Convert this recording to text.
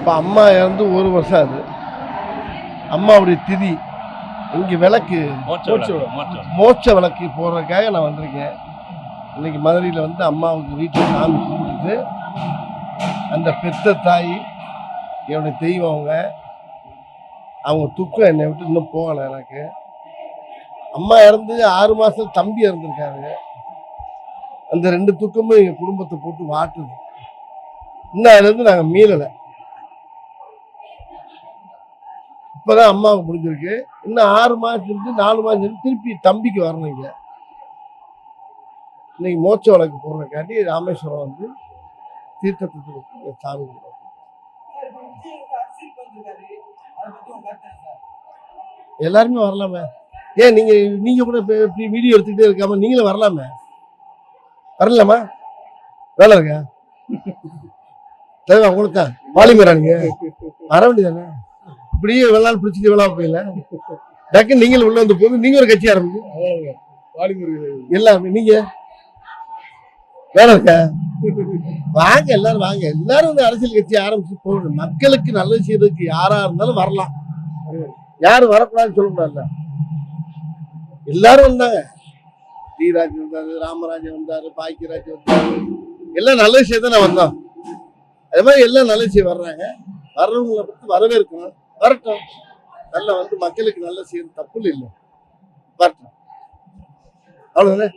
இப்போ அம்மா இறந்து ஒரு வருஷம் ஆகுது அம்மாவுடைய திதி இங்கே விளக்கு. மோட்ச மோட்ச விளக்கு, மோட்ச விளக்கு. மோட்ச விளக்கு போடுறதுக்காக நான் வந்திருக்கேன். இன்னைக்கு மதுரையில் வந்து அம்மாவுக்கு வீட்டில் சாமி கும்பிட்டுட்டு அந்த பெத்த தாய் என்னுடைய தெய்வம் அவங்க அவங்க துக்கம் என்னை விட்டு இன்னும் போகலை எனக்கு. அம்மா இறந்து ஆறு மாதம் தம்பி இறந்துருக்காரு. அந்த ரெண்டு துக்கமும் எங்கள் குடும்பத்தை போட்டு வாட்டுது. இன்னும் அதுலேருந்து நாங்கள் மீளலை. இப்போதான் அம்மாவுக்கு முடிஞ்சிருக்கு. இன்னும் ஆறு மாதம் இருந்து நாலு மாதம் இருந்து திருப்பி தம்பிக்கு வரணும் இங்கே. இன்னைக்கு மோட்ச வழக்கு போடுறக்காண்டி ராமேஸ்வரம் வந்து தீர்த்தத்துக்கு சாமி எல்லாருமே வரலாமே. ஏன் நீங்க நீங்க கூட இப்படி வீடியோ எடுத்துக்கிட்டே இருக்காம நீங்களும் வரலாமே? வரலாமா? வேலை இருக்கா? தேவை உங்களுக்கு தான் வாலிமரா நீங்க? வர வேண்டியதானே இப்படியே வெள்ளாள் பிடிச்சிட்டு வெள்ளா போயில. டக்கு நீங்களும் உள்ள வந்து போது நீங்க ஒரு கட்சி ஆரம்பிங்க. எல்லாருமே நீங்க. வேலை இருக்கா? வாங்க எல்லாரும் வாங்க. எல்லாரும் வந்து அரசியல் கட்சி ஆரம்பிச்சு போகணும். மக்களுக்கு நல்லது செய்யறதுக்கு யாரா இருந்தாலும் வரலாம். யாரும் வரக்கூடாதுன்னு சொல்ல கூடாதுல்ல எல்லாரும் வந்தாங்க. தீராஜ் வந்தாரு ராமராஜன் வந்தாரு பாக்கியராஜ் வந்தாரு. எல்லாம் நல்ல விஷயம் தான் வந்தோம். அது மாதிரி எல்லாம் நல்ல விஷயம் வர்றாங்க. வர்றவங்களை பத்தி வரவேற்கணும். வரட்டும். நல்லா வந்து மக்களுக்கு நல்ல செய்யறது தப்பு இல்லை. வரட்டும். அவ்வளவுதானே?